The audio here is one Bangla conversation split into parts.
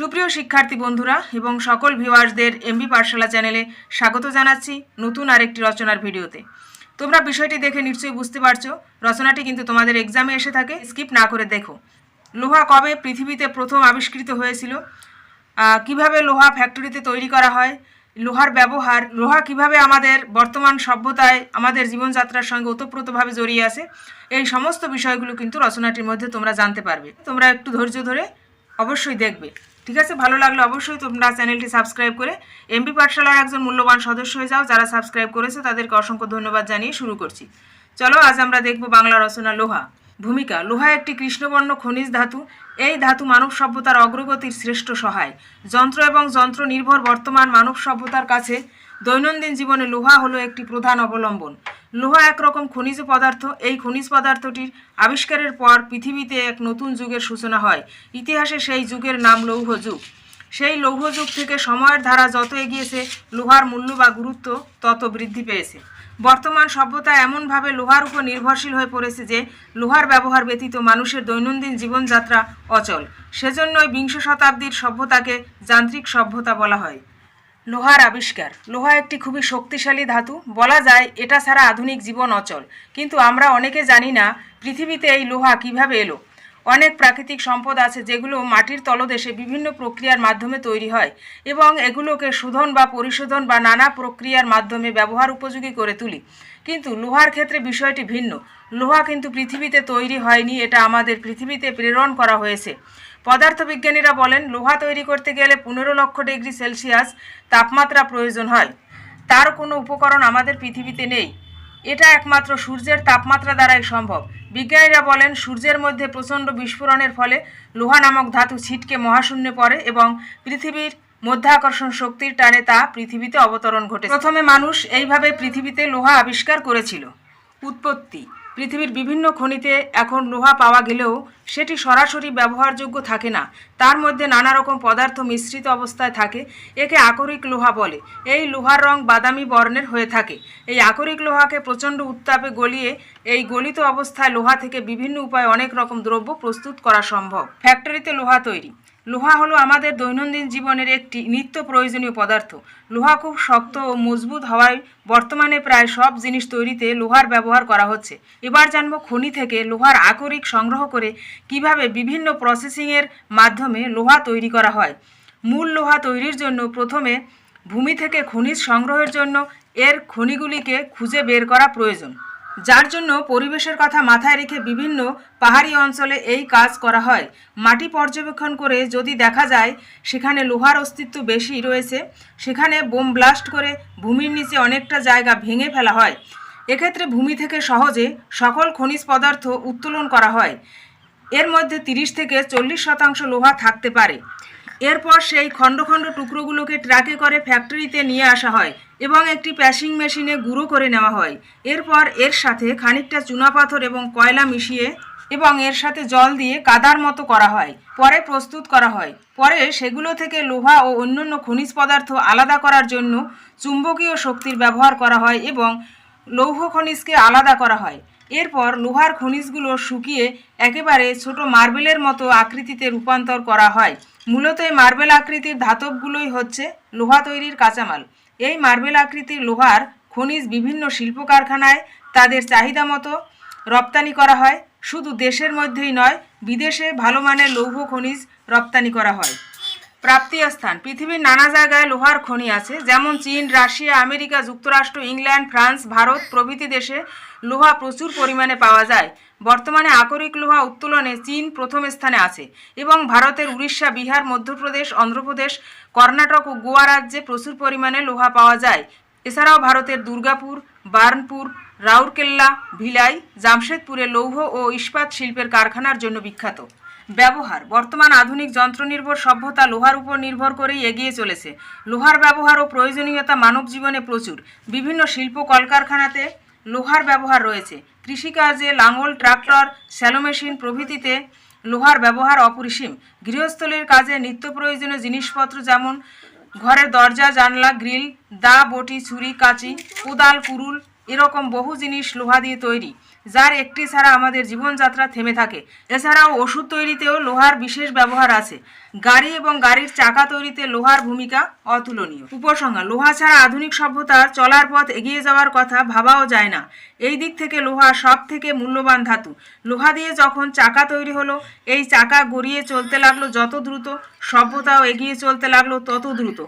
সুপ্রিয় শিক্ষার্থী বন্ধুরা এবং সকল ভিউয়ার্সদের এমবি পাঠশালা চ্যানেলে স্বাগত জানাচ্ছি নতুন আরেকটি রচনার ভিডিওতে। তোমরা বিষয়টি দেখে নিশ্চয়ই বুঝতে পারছ, রচনাটি কিন্তু তোমাদের এক্সামে এসে থাকে স্কিপ না করে দেখো। লোহা কবে পৃথিবীতে প্রথম আবিষ্কৃত হয়েছিল? কীভাবে লোহা ফ্যাক্টরিতে তৈরি করা হয়? লোহার ব্যবহার, লোহা কীভাবে আমাদের বর্তমান সভ্যতায় আমাদের জীবনযাত্রার সঙ্গে ওতপ্রোতভাবে জড়িয়ে আছে, এই সমস্ত বিষয়গুলো কিন্তু রচনাটির মধ্যে তোমরা জানতে পারবে। তোমরা একটু ধৈর্য ধরে অবশ্যই দেখবে। ঠিক আছে? ভালো লাগলে অবশ্যই তোমরা চ্যানেলটি সাবস্ক্রাইব করে এমপি পাঠশালার একজন মূল্যবান সদস্য হয়ে যাও, যারা সাবস্ক্রাইব করেছে তাদেরকে অসংখ্য ধন্যবাদ জানিয়ে শুরু করছি। চলো আজ আমরা দেখব বাংলা রচনা লোহা। ভূমিকা। লোহা একটি কৃষ্ণবর্ণ খনিজ ধাতু। এই ধাতু মানব সভ্যতার অগ্রগতির শ্রেষ্ঠ সহায়। যন্ত্র এবং যন্ত্র নির্ভর বর্তমান মানব সভ্যতার কাছে দৈনন্দিন জীবনে লোহা হলো একটি প্রধান অবলম্বন। লোহা একরকম খনিজ পদার্থ। এই খনিজ পদার্থটির আবিষ্কারের পর পৃথিবীতে এক নতুন যুগের সূচনা হয়। ইতিহাসে সেই যুগের নাম লৌহ যুগ সেই লৌহ যুগ থেকে সময়ের ধারা যত এগিয়েছে, লোহার মূল্য বা গুরুত্ব তত বৃদ্ধি পেয়েছে। বর্তমান সভ্যতা এমনভাবে লোহার উপর নির্ভরশীল হয়ে পড়েছে যে, লোহার ব্যবহার ব্যতীত মানুষের দৈনন্দিন জীবনযাত্রা অচল। সেজন্যই বিংশ শতাব্দীর সভ্যতাকে যান্ত্রিক সভ্যতা বলা হয়। লোহার আবিষ্কার। লোহা একটি খুবই শক্তিশালী ধাতু। বলা যায়, এটা ছাড়া আধুনিক জীবন অচল। কিন্তু আমরা অনেকে জানি না পৃথিবীতে এই লোহা কীভাবে এলো। অনেক প্রাকৃতিক সম্পদ আছে যেগুলো মাটির তলদেশে বিভিন্ন প্রক্রিয়ার মাধ্যমে তৈরি হয় এবং এগুলোকে শোধন বা পরিশোধন বা নানা প্রক্রিয়ার মাধ্যমে ব্যবহার উপযোগী করে তুলি। কিন্তু লোহার ক্ষেত্রে বিষয়টি ভিন্ন। লোহা কিন্তু পৃথিবীতে তৈরি হয়নি, এটা আমাদের পৃথিবীতে প্রেরণ করা হয়েছে। পদার্থবিজ্ঞানীরা বলেন, লোহা তৈরি করতে গেলে পনেরো লক্ষ ডিগ্রি সেলসিয়াস তাপমাত্রা প্রয়োজন হয়। তার কোনো উপকরণ আমাদের পৃথিবীতে নেই। এটা একমাত্র সূর্যের তাপমাত্রা দ্বারাই সম্ভব। বিজ্ঞানীরা বলেন, সূর্যের মধ্যে প্রচণ্ড বিস্ফোরণের ফলে লোহা নামক ধাতু ছিটকে মহাশূন্যে পড়ে এবং পৃথিবীর মধ্যাকর্ষণ শক্তির টানে তা পৃথিবীতে অবতরণ ঘটে প্রথমে মানুষ এইভাবে পৃথিবীতে লোহা আবিষ্কার করেছিল। উৎপত্তি। পৃথিবীর বিভিন্ন খনিতে এখন লোহা পাওয়া গেলেও সেটি সরাসরি ব্যবহারযোগ্য থাকে না। তার মধ্যে নানা রকম পদার্থ মিশ্রিত অবস্থায় থাকে, একে আকরিক লোহা বলে। এই লোহার রং বাদামি বর্ণের হয়ে থাকে। এই আকরিক লোহাকে প্রচণ্ড উত্তাপে গলিয়ে এই গলিত অবস্থায় লোহা থেকে বিভিন্ন উপায়ে অনেক রকম দ্রব্য প্রস্তুত করা সম্ভব। ফ্যাক্টরিতে লোহা তৈরি। লোহা হলো আমাদের দৈনন্দিন জীবনের একটি নিত্য প্রয়োজনীয় পদার্থ। লোহা খুব শক্ত ও মজবুত হওয়ায় বর্তমানে প্রায় সব জিনিস তৈরিতে লোহার ব্যবহার করা হচ্ছে। এবার জানব খনি থেকে লোহার আকরিক সংগ্রহ করে কীভাবে বিভিন্ন প্রসেসিংয়ের মাধ্যমে লোহা তৈরি করা হয়। মূল লোহা তৈরির জন্য প্রথমে ভূমি থেকে খনিজ সংগ্রহের জন্য এর খনিগুলিকে খুঁজে বের করা প্রয়োজন। যার জন্য পরিবেশের কথা মাথায় রেখে বিভিন্ন পাহাড়ি অঞ্চলে এই কাজ করা হয়। মাটি পর্যবেক্ষণ করে যদি দেখা যায়, সেখানে লোহার অস্তিত্ব বেশি রয়েছে, সেখানে বোম ব্লাস্ট করে ভূমির নিচে অনেকটা জায়গা ভেঙে ফেলা হয়। এক্ষেত্রে ভূমি থেকে সহজে সকল খনিজ পদার্থ উত্তোলন করা হয়। এর মধ্যে তিরিশ থেকে চল্লিশ শতাংশ লোহা থাকতে পারে। এরপর সেই খণ্ড খণ্ড টুকরোগুলোকে ট্রাকে করে ফ্যাক্টরিতে নিয়ে আসা হয় এবং একটি প্যাশিং মেশিনে গুঁড়ো করে নেওয়া হয়। এরপর এর সাথে খানিকটা চুনাপাথর এবং কয়লা মিশিয়ে এবং এর সাথে জল দিয়ে কাদার মতো করা হয়। পরে প্রস্তুত করা হয়। পরে সেগুলো থেকে লোহা ও অন্যান্য খনিজ পদার্থ আলাদা করার জন্য চুম্বকীয় শক্তির ব্যবহার করা হয় এবং লৌহ খনিজকে আলাদা করা হয়। এরপর লোহার খনিজগুলো শুকিয়ে একেবারে ছোট মার্বেলের মতো আকৃতিতে রূপান্তর করা হয়। মূলত এই মার্বেল আকৃতির ধাতবগুলোই হচ্ছে লোহা তৈরির কাঁচামাল। এই মার্বেল আকৃতির লোহার খনিজ বিভিন্ন শিল্প কারখানায় তাদের চাহিদা মতো রপ্তানি করা হয়। শুধু দেশের মধ্যেই নয়, বিদেশে ভালো মানের লৌহ খনিজ রপ্তানি করা হয়। প্রাপ্তি স্থান পৃথিবীর নানা জায়গায় লোহার খনি আছে, যেমন চীন, রাশিয়া, আমেরিকা, যুক্তরাষ্ট্র, ইংল্যান্ড, ফ্রান্স, ভারত প্রভৃতি দেশে লোহা প্রচুর পরিমাণে পাওয়া যায়। বর্তমানে আকরিক লোহা উত্তোলনে চীন প্রথম স্থানে আছে এবং ভারতের উড়িষ্যা, বিহার, মধ্যপ্রদেশ, অন্ধ্রপ্রদেশ, কর্ণাটক ও গোয়া রাজ্যে প্রচুর পরিমাণে লোহা পাওয়া যায়। এছাড়াও ভারতের দুর্গাপুর, বার্নপুর, রাউরকেল্লা, ভিলাই, জামশেদপুরে লৌহ ও ইস্পাত শিল্পের কারখানার জন্য বিখ্যাত। ব্যবহার। বর্তমান আধুনিক যন্ত্রনির্ভর সভ্যতা লোহার উপর নির্ভর করেই এগিয়ে চলেছে। লোহার ব্যবহার ও প্রয়োজনীয়তা মানব জীবনে প্রচুর। বিভিন্ন শিল্প কলকারখানাতে লোহার ব্যবহার রয়েছে। কৃষিকাজে লাঙল, ট্রাক্টর, শ্যালো মেশিন প্রভৃতিতে লোহার ব্যবহার অপরিসীম। গৃহস্থলীর কাজে নিত্য প্রয়োজনীয় জিনিসপত্র যেমন ঘরের দরজা, জানলা, গ্রিল, দা, বটি, ছুরি, কাঁচি, কোদাল, কুরুল, এরকম বহু জিনিস লোহা দিয়ে তৈরি। যার একটি ছাড়া আমাদের জীবনযাত্রা থেমে থাকে। এছাড়াও ওষুধ তৈরিতেও লোহার বিশেষ ব্যবহার আছে। গাড়ি এবং গাড়ির চাকা তৈরিতে লোহার ভূমিকা অতুলনীয়। উপসংহার, লোহা ছাড়া আধুনিক সভ্যতার চলার পথ এগিয়ে যাওয়ার কথা ভাবাও যায় না। এই দিক থেকে লোহা সব থেকে মূল্যবান ধাতু। লোহা দিয়ে যখন চাকা তৈরি হলো, এই চাকা গড়িয়ে চলতে লাগল যত দ্রুত, সভ্যতাও এগিয়ে চলতে লাগল তত দ্রুত।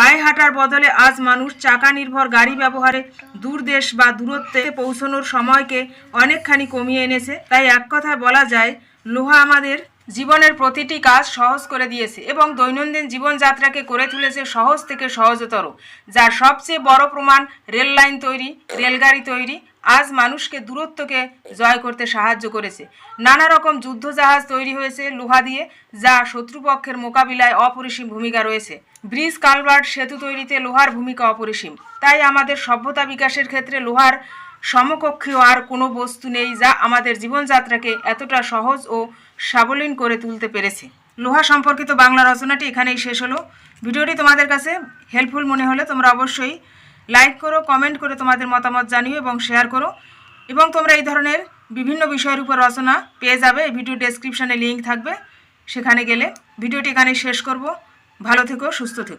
পায়ে হাঁটার বদলে আজ মানুষ চাকা নির্ভর গাড়ি ব্যবহারে দূর দেশ বা দূরত্বে পৌঁছানোর সময়কে অনেকখানি কমিয়ে এনেছে। তাই এক কথায় বলা যায়, লোহা আমাদের জীবনের প্রতিটি কাজ সহজ করে দিয়েছে এবং দৈনন্দিন জীবনযাত্রাকে করে তুলেছে সহজ থেকে সহজতর, যার সবচেয়ে বড় প্রমাণ রেল লাইন তৈরি, রেলগাড়ি তৈরি আজ মানুষকে দূরত্বকে জয় করতে সাহায্য করেছে। নানা রকম যুদ্ধজাহাজ তৈরি হয়েছে লোহা দিয়ে, যা শত্রুপক্ষের মোকাবিলায় অপরিসীম ভূমিকা রয়েছে। ব্রিজ কালভার্ট সেতু তৈরিতে লোহার ভূমিকা অপরিসীম। তাই আমাদের সভ্যতা বিকাশের ক্ষেত্রে লোহার সমকক্ষীয় আর কোনো বস্তু নেই যা আমাদের জীবনযাত্রাকে এতটা সহজ ও সাবলীন করে তুলতে পেরেছে। লোহা সম্পর্কিত বাংলা রচনাটি এখানেই শেষ হলো। ভিডিওটি তোমাদের কাছে হেল্পফুল মনে হলে তোমরা অবশ্যই লাইক করো, কমেন্ট করে তোমাদের মতামত জানিও এবং শেয়ার করো। এবং তোমরা এই ধরনের বিভিন্ন বিষয়ের উপর রচনা পেয়ে যাবে। ভিডিও ডেসক্রিপশানে লিঙ্ক থাকবে। সেখানে গেলে ভিডিওটি এখানে শেষ করব। ভালো থেকো, সুস্থ থেকো।